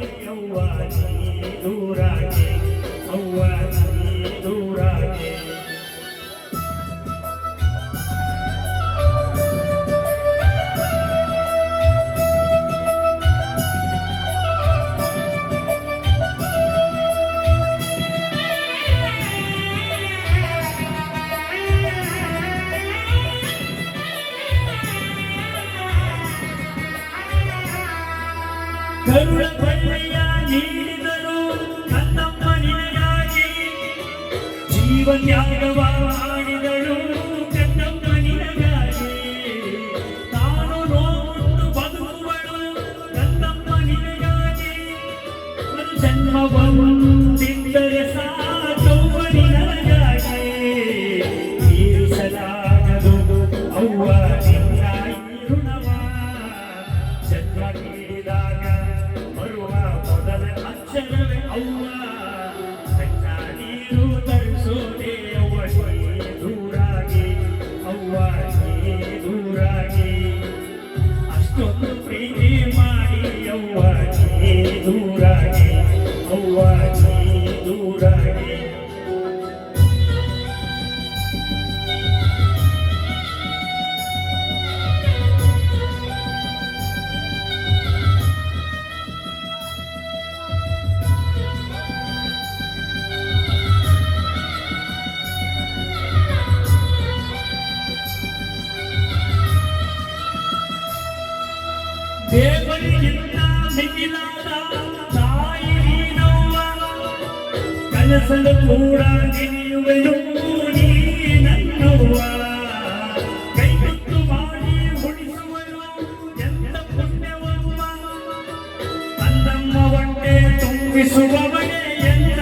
you are. ಕರುಳ ಬಳ್ಳಿಯ ನೀಡಿದರು ನನ್ನಮ್ಮ ನಿನಗಾಗಿ ಜೀವನ್ಯಾಗವ ಮಾಡಿದಳು ಕನ್ನಮ್ಮ ನಿನಗಾಗಿ ನಾನು ನೋಡು ಬದುಕುವಳು. ಕನ್ನಮ್ಮ ನಿನಗಾಗಿ ಒಂದು ಜನ್ಮ ಬಂದಿದ್ದರೆ ಸಾಕವ್ವ ನಿನಗಾಗಿ. ತೀರಿಸಲಾಗದು ಅವ್ವ ನಿನ್ನ ಈ ಋಣವ. ಜನ್ಮ ನೀಡಿದಾಗ ಬರುವ అక్షరమే అల్లా నీరు తరుసోనే ಕನಸಲು ಕೂಡ ನೆನೆಯುವೆನು ನೀ ನನ್ನವ್ವ ಕೈ ಮುತ್ತು ಮಾಡಿ ಉಳಿಸುವಳು ಎಂತ ಪುಣ್ಯವಮ್ಮ ಅಂದಮ್ಮ ಹೊಟ್ಟೆ ತುಂಬಿಸುವವಳೆ ಎಂತ